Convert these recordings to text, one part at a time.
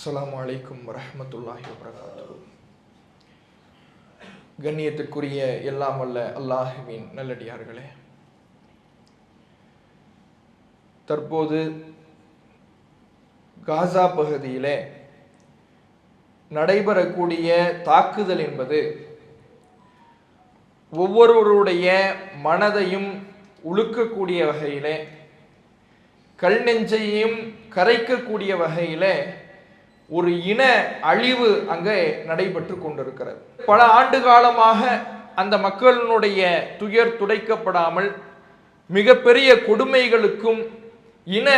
அஸ்லாம் வலைக்கும் வரமத்துல்லாஹி வபரகாத்துஹு. கண்ணியத்திற்குரிய எல்லாம் வல்ல அல்லாஹுவின் நல்லடியார்களே. தற்போது காசா பகுதியிலே நடைபெறக்கூடிய தாக்குதல் என்பது ஒவ்வொருவருடைய மனதையும் உழுக்கக்கூடிய வகையிலே கல் நெஞ்சையும் கரைக்கக்கூடிய வகையிலே ஒரு இன அழிவு அங்கே நடைபெற்று கொண்டிருக்கிறது. பல ஆண்டு காலமாக அந்த மக்களினுடைய துயர் துடைக்கப்படாமல் மிகப்பெரிய கொடுமைகளுக்கும் இன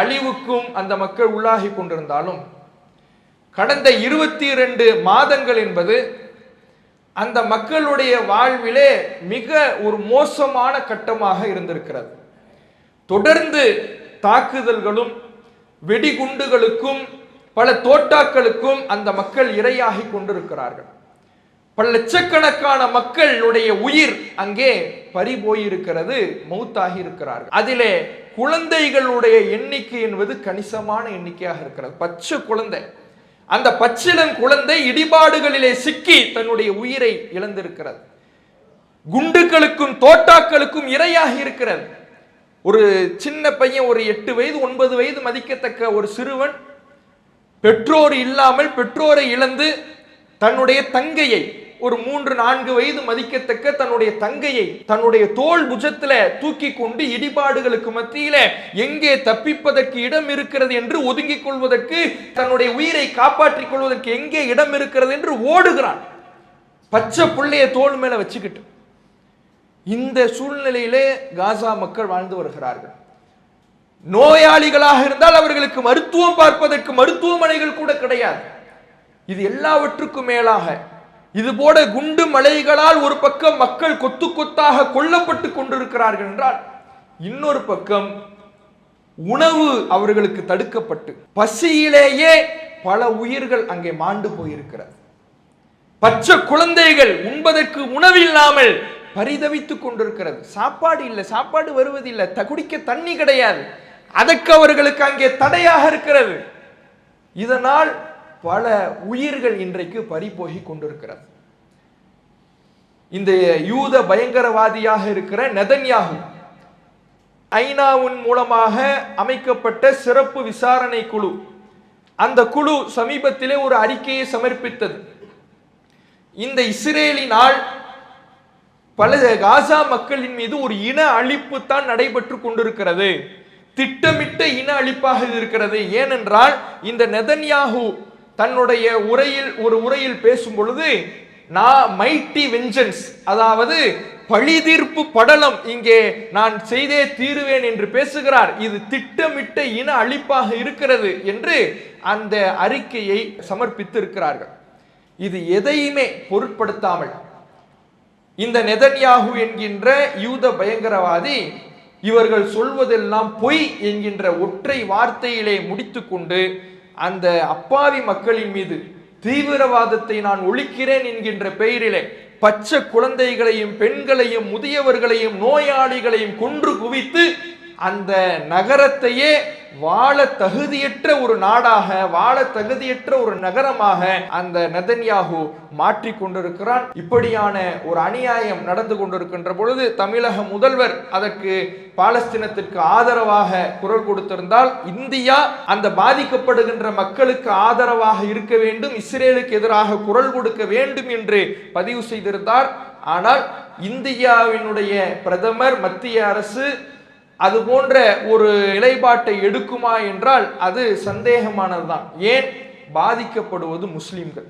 அழிவுக்கும் அந்த மக்கள் உள்ளாகி கொண்டிருந்தாலும் கடந்த இருபத்தி இரண்டு மாதங்கள் என்பது அந்த மக்களுடைய வாழ்விலே மிக ஒரு மோசமான கட்டமாக இருந்திருக்கிறது. தொடர்ந்து தாக்குதல்களும் வெடிகுண்டுகளுக்கும் பல தோட்டாக்களுக்கும் அந்த மக்கள் இரையாகி கொண்டிருக்கிறார்கள். பல லட்சக்கணக்கான மக்களுடைய உயிர் அங்கே பறி போயிருக்கிறது மௌத்தாகி இருக்கிறார்கள் அதிலே குழந்தைகளுடைய எண்ணிக்கை என்பது கணிசமான எண்ணிக்கையாக இருக்கிறது. பச்சை குழந்தை. அந்த பச்சிலன் குழந்தை இடிபாடுகளிலே சிக்கி தன்னுடைய உயிரை இழந்திருக்கிறது. குண்டுகளுக்கும் தோட்டாக்களுக்கும் இரையாகி இருக்கிறது ஒரு சின்ன பையன் ஒரு எட்டு வயது ஒன்பது வயது மதிக்கத்தக்க ஒரு சிறுவன் பெற்றோர் இல்லாமல் பெற்றோரை இழந்து தன்னுடைய தங்கையை ஒரு மூன்று நான்கு வயது மதிக்கத்தக்க தன்னுடைய தங்கையை தன்னுடைய தோல் புஜத்துல தூக்கி கொண்டு இடிபாடுகளுக்கு மத்தியில எங்கே தப்பிப்பதற்கு இடம் இருக்கிறது என்று ஒதுங்கிக் கொள்வதற்கு தன்னுடைய உயிரை காப்பாற்றிக் கொள்வதற்கு எங்கே இடம் இருக்கிறது என்று ஓடுகிறான். பச்சை பிள்ளைய தோல் மேல வச்சுக்கிட்டு. இந்த சூழ்நிலையிலே காசா மக்கள் வாழ்ந்து வருகிறார்கள். நோயாளிகளாக இருந்தால் அவர்களுக்கு மருத்துவம் பார்ப்பதற்கு மருத்துவமனைகள் கூட கிடையாது. இது எல்லாவற்றுக்கும் மேலாக இது போல குண்டு மலைகளால் ஒரு பக்கம் மக்கள் கொத்து கொத்தாக கொல்லப்பட்டு கொண்டிருக்கிறார்கள் என்றால் இன்னொரு பக்கம் உணவு அவர்களுக்கு தடுக்கப்பட்டு பசியிலேயே பல உயிர்கள் அங்கே மாண்டு போயிருக்கிறது. பச்சை குழந்தைகள் உண்பதற்கு உணவில்லாமல் பரிதவித்துக் கொண்டிருக்கிறது. சாப்பாடு இல்லை சாப்பாடு வருவதில்லை த குடிக்க தண்ணி கிடையாது. அதற்கு அவர்களுக்கு அங்கே தடையாக இருக்கிறது. இதனால் பல உயிர்கள் இன்றைக்கு பறிபோகி கொண்டிருக்கிறது. இந்த யூத பயங்கரவாதியாக இருக்கிற நெதன்யாகு ஐநாவின் மூலமாக அமைக்கப்பட்ட சிறப்பு விசாரணை குழு அந்த குழு சமீபத்திலே ஒரு அறிக்கையை சமர்ப்பித்தது. இந்த இஸ்ரேலினால் பல காசா மக்களின் மீது ஒரு இன அழிப்பு தான் நடைபெற்று கொண்டிருக்கிறது. திட்டமிட்ட இன அழிப்பாக இருக்கிறது. ஏனென்றால் இந்த நெதன்யாகு தன்னுடைய உரையில் ஒரு உரையில் பேசும் பொழுது நான் மைட்டி வெஞ்சன்ஸ் அதாவது பழிதீர்ப்பு படலம் இங்கே நான் செய்தே தீருவேன் என்று பேசுகிறார். இது திட்டமிட்ட இன அழிப்பாக இருக்கிறது என்று அந்த அறிக்கையை சமர்ப்பித்து இருக்கிறார்கள் இது எதையுமே பொருட்படுத்தாமல் இந்த நெதன்யாகு என்கின்ற யூத பயங்கரவாதி இவர்கள் சொல்வதெல்லாம் பொய் என்கின்ற ஒற்றை வார்த்தையிலே முடித்துக்கொண்டு அந்த அப்பாவி மக்களின் மீது தீவிரவாதத்தை நான் ஒழிக்கிறேன் என்கின்ற பெயரிலே பச்சை குழந்தைகளையும் பெண்களையும் முதியவர்களையும் நோயாளிகளையும் கொன்று குவித்து அந்த நகரத்தையே வாழ தகுதியற்ற ஒரு நாடாக வாழ தகுதியற்ற ஒரு நகரமாக அந்த நெதன்யாகு மாற்றி கொண்டிருக்கிறான். இப்படியான ஒரு அநியாயம் நடந்து கொண்டிருக்கின்ற பொழுது தமிழக முதல்வர் அதற்கு பாலஸ்தீனத்திற்கு ஆதரவாக குரல் கொடுத்திருந்தால் இந்தியா அந்த பாதிக்கப்படுகின்ற மக்களுக்கு ஆதரவாக இருக்க வேண்டும் இஸ்ரேலுக்கு எதிராக குரல் கொடுக்க வேண்டும் என்று பதிவு செய்திருந்தார். ஆனால் இந்தியாவினுடைய பிரதமர் மத்திய அரசு அது போன்ற ஒரு நிலைப்பாட்டை எடுக்குமா என்றால் அது சந்தேகமானதுதான். ஏன்? பாதிக்கப்படுவது முஸ்லிம்கள்.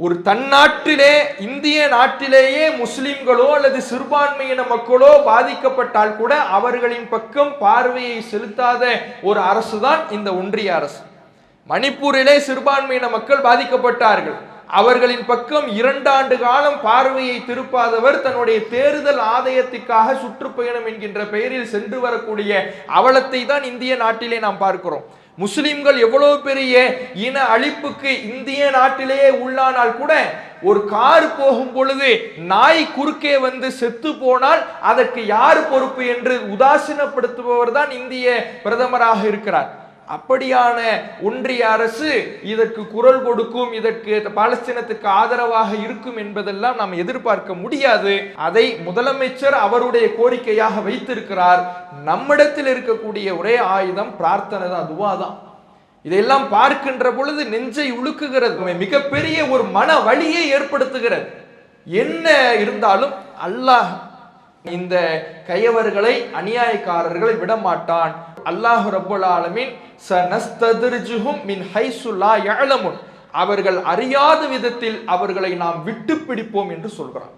ஒரு தன்னாட்டிலே இந்திய நாட்டிலேயே முஸ்லிம்களோ அல்லது சிறுபான்மையின மக்களோ பாதிக்கப்பட்டால் கூட அவர்களின் பக்கம் பார்வையை செலுத்தாத ஒரு அரசு தான் இந்த ஒன்றிய அரசு. மணிப்பூரிலே சிறுபான்மையின மக்கள் பாதிக்கப்பட்டார்கள். அவர்களின் பக்கம் இரண்டாண்டு காலம் பார்வையை திருப்பாதவர் தன்னுடைய தேர்தல் ஆதாயத்துக்காக சுற்றுப்பயணம் என்கின்ற பெயரில் சென்று வரக்கூடிய அவலத்தை தான் இந்திய நாட்டிலே நாம் பார்க்கிறோம். முஸ்லிம்கள் எவ்வளவு பெரிய இன அழிப்புக்கு இந்திய நாட்டிலேயே உள்ளானால் கூட ஒரு கார் போகும் பொழுது நாய் குறுக்கே வந்து செத்து போனால் அதற்கு யார் பொறுப்பு என்று உதாசீனப்படுத்துபவர் தான் இந்திய பிரதமராக இருக்கிறார். அப்படியான ஒன்றிய அரசு இதற்கு குரல் கொடுக்கும் இதற்கு பாலஸ்தீனத்துக்கு ஆதரவாக இருக்கும் என்பதெல்லாம் நாம் எதிர்பார்க்க முடியாது. அதை முதலமைச்சர் அவருடைய கோரிக்கையாக வைத்திருக்கிறார். நம்மிடத்தில் இருக்கக்கூடிய ஒரே ஆயுதம் பிரார்த்தனை தான் துவா தான். இதையெல்லாம் பார்க்கின்ற பொழுது நெஞ்சை உழுக்குகிறது மிகப்பெரிய ஒரு மன வழியை ஏற்படுத்துகிறது. என்ன இருந்தாலும் அல்லாஹ் இந்த கையவர்களை அநியாயக்காரர்களை விடமாட்டான். அல்லாஹ் ரப்பல் ஆலமின் சனஸ்ததிர்ஜுஹும் மின் ஹைசு லா அவர்கள் அறியாத விதத்தில் அவர்களை நாம் விட்டு பிடிப்போம் என்று சொல்கிறான்.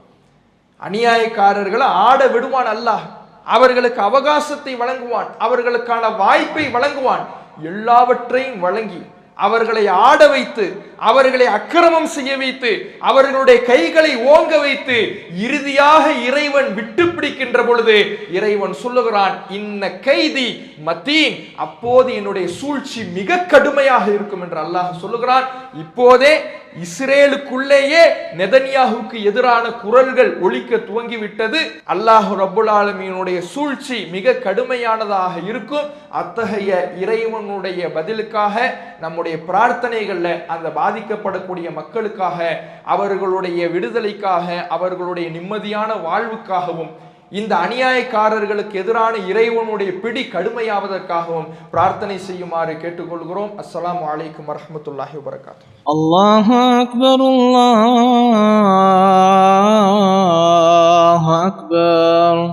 அநியாயக்காரர்களை ஆட விடுவான் அல்லாஹ். அவர்களுக்கு அவகாசத்தை வழங்குவான் அவர்களுக்கான வாய்ப்பை வழங்குவான். எல்லாவற்றையும் வழங்கி அவர்களை ஆட வைத்து அவர்களை அக்கிரமம் செய்ய வைத்து அவர்களுடைய கைகளை ஓங்க வைத்து இறுதியாக இறைவன் விட்டு பிடிக்கின்ற பொழுது இறைவன் சொல்லுகிறான் இன்ன கைதி மத்தீன். அப்போது என்னுடைய சூழ்ச்சி மிக கடுமையாக இருக்கும் என்று அல்லாஹ் சொல்லுகிறான். இப்போதே இஸ்ரேலுக்குள்ளேயே நெதன்யாஹுக்கு எதிரான குரல்கள் ஒழிக்க துவங்கிவிட்டது. அல்லாஹ் ரபுல் ஆலமீனுடைய சூழ்ச்சி மிக கடுமையானதாக இருக்கும். அத்தகைய இறைவனுடைய பதிலுக்காக நம்முடைய பிரார்த்தனைகள்ல அந்த பாதிக்கப்படக்கூடிய மக்களுக்காக அவர்களுடைய விடுதலைக்காக அவர்களுடைய நிம்மதியான வாழ்வுக்காகவும் இந்த அநியாயக்காரர்களுக்கு எதிரான இறைவனுடைய பிடி கடுமையாவதற்காகவும் பிரார்த்தனை செய்யுமாறு கேட்டுக்கொள்கிறோம். அஸ்லாம் அலைக்கும் வரமத்துல்லாஹி வபரகாத்துஹு. الله أكبر الله أكبر.